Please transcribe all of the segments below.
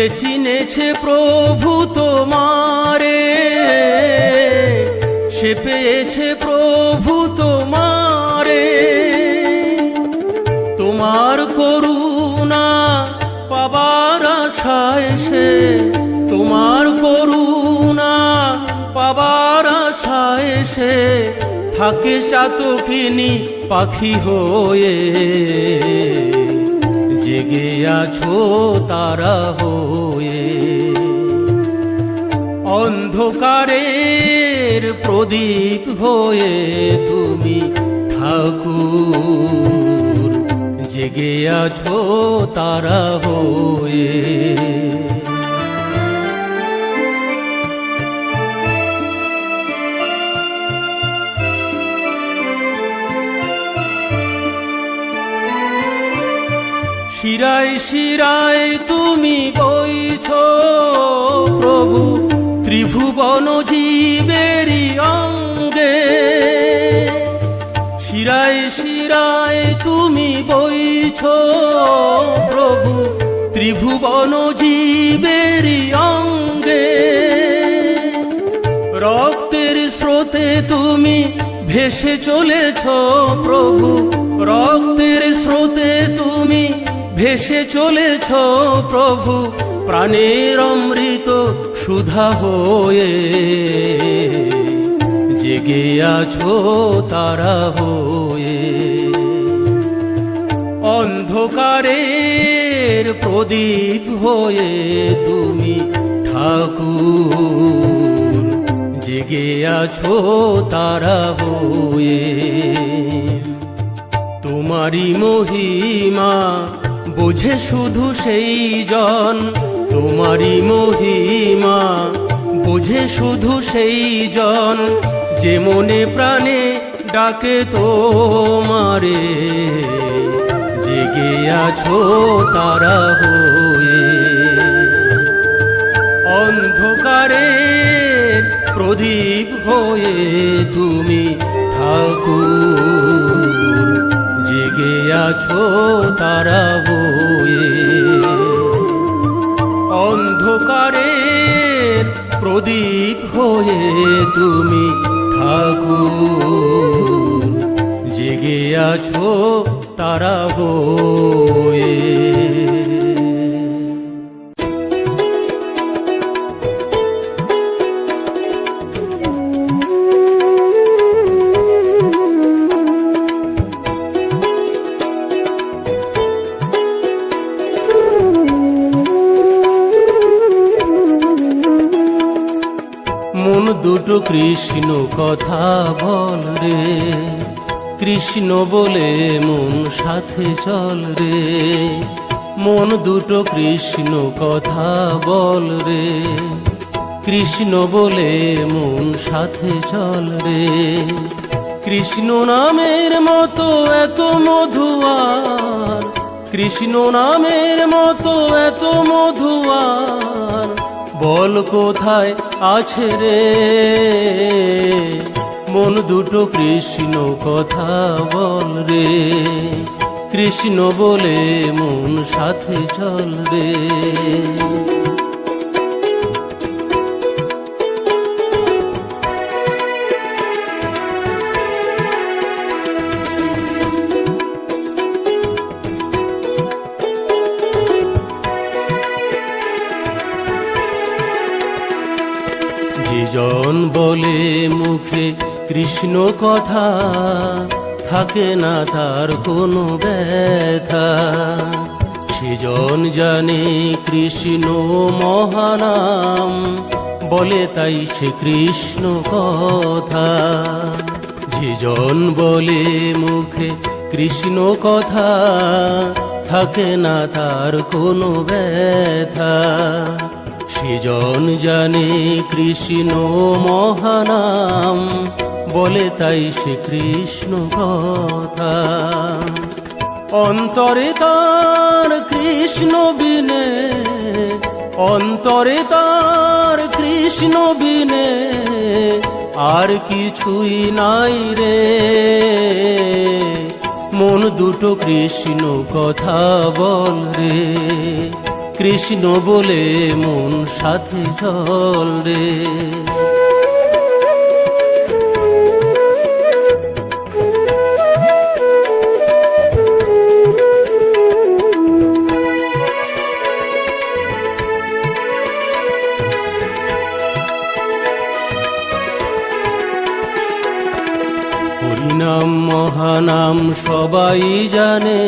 যে চিনেছে প্রভু তোমারে, সে পেয়েছে প্রভু তোমারে। তোমার করুণা পাবার আশায় সে, তোমার করুণা পাবার আশায় সে, থাকে চাতকিনী পাখি হয়ে। জেগে আছো তারা হয়ে। অন্ধকারের প্রদীপ হয়ে তুমি ঠাকুর। জেগে আছো তারা হয়ে। শিরায় শিরায় তুমি বইছ, প্রভু, ত্রিভুবন জীবেরই অঙ্গে। শিরায় শিরায় তুমি বইছ, প্রভু, ত্রিভুবন জীবেরই অঙ্গে। রক্তের স্রোতে তুমি ভেসে চলেছ, প্রভু, রক্তের স্রোতে তুমি ভেসে চলেছ প্রভু, প্রাণের অমৃত সুধা হয়ে। জেগে আছো তারা হয়ে। অন্ধকারের প্রদীপ হয়ে তুমি ঠাকুর। জেগে আছো তারা হয়ে। তোমারই মহিমা বোঝে শুধু সেই জন, তোমারই মহিমা। বোঝে শুধু সেই জন, যে মনে প্রাণে ডাকে তোমারে। জেগে আছো তারা হয়ে। অন্ধকারে প্রদীপ হয়ে তুমি ঠাকুর জেগে আছো তারা বয়ে। অন্ধকারে প্রদীপ হয়ে তুমি ঠাকুর। জেগে আছো তারা হয়ে দুটো কৃষ্ণ কথা বল রে। কৃষ্ণ বলে মন সাথে চল রে। মন দুটো কৃষ্ণ কথা বল রে। কৃষ্ণ বলে মন সাথে চল রে। কৃষ্ণ নামের মতো এত মধুয়ার। কৃষ্ণ নামের মতো এত মধুয়ার। বল কোথায় আছে রে? মন দুটো কৃষ্ণ কথা বল রে। কৃষ্ণ বলে মন সাথে চল রে। যেজন বলে মুখে কৃষ্ণ কথা, থাকে না তার কোনো ব্যথা। সেজন জানে কৃষ্ণ মহানাম, বলে তাই সে কৃষ্ণ কথা। যেজন বলে মুখে কৃষ্ণ কথা, থাকে না তার কোনো ব্যথা। সেজন জানে কৃষ্ণ মহানাম, বলে তাই সে কৃষ্ণ কথা। অন্তরে তার কৃষ্ণ বিনে, অন্তরে তার কৃষ্ণ বিনে আর কিছুই নাই রে। মন দুটো কৃষ্ণ কথা বল রে। কৃষ্ণ বলে মন সাথে চল রে। হরিনাম মহানাম সবাই জানে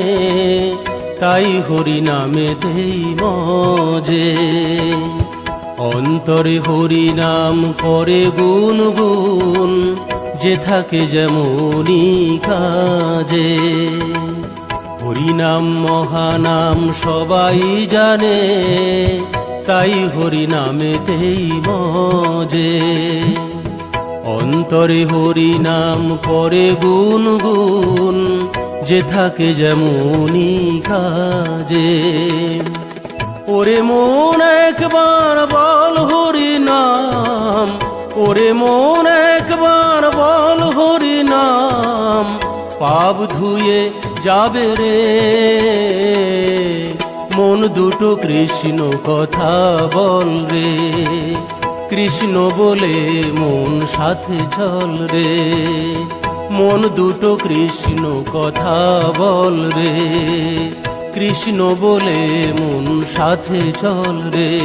তাই হরিনামে দেই মজে। অন্তরে হরিনাম করে গুন গুন যে থাকে যেমনই কাজে। হরিনাম মহানাম সবাই জানে, তাই হরিনামে দেই মজে। অন্তরে হরি নাম করে গুন গুন যে থাকে যেমনই কাজে। ওরে মন একবার বল হরি নাম, ওরে মন একবার বল হরি নাম, পাপ ধুয়ে যাবে রে। মন দুটো কৃষ্ণ কথা বলবে, কৃষ্ণ বলে মন সাথে চল রে মন দুটো কৃষ্ণ কথা বল রে। কৃষ্ণ বলে মন সাথে চল রে।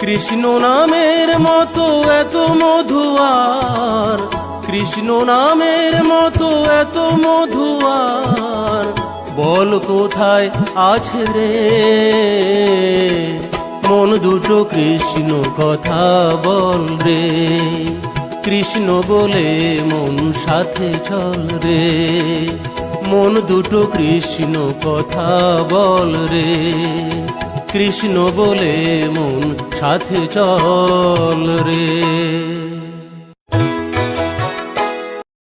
কৃষ্ণ নামের মতো এত মধুয়ার। কৃষ্ণ নামের মতো এত মধুয়ার। বল কোথায় আছে রে? মন দুটো কৃষ্ণ কথা বল রে। কৃষ্ণ বলে মন সাথে চল রে। মন দুটো কৃষ্ণ কথা বল রে। কৃষ্ণ বলে মন সাথে চল রে।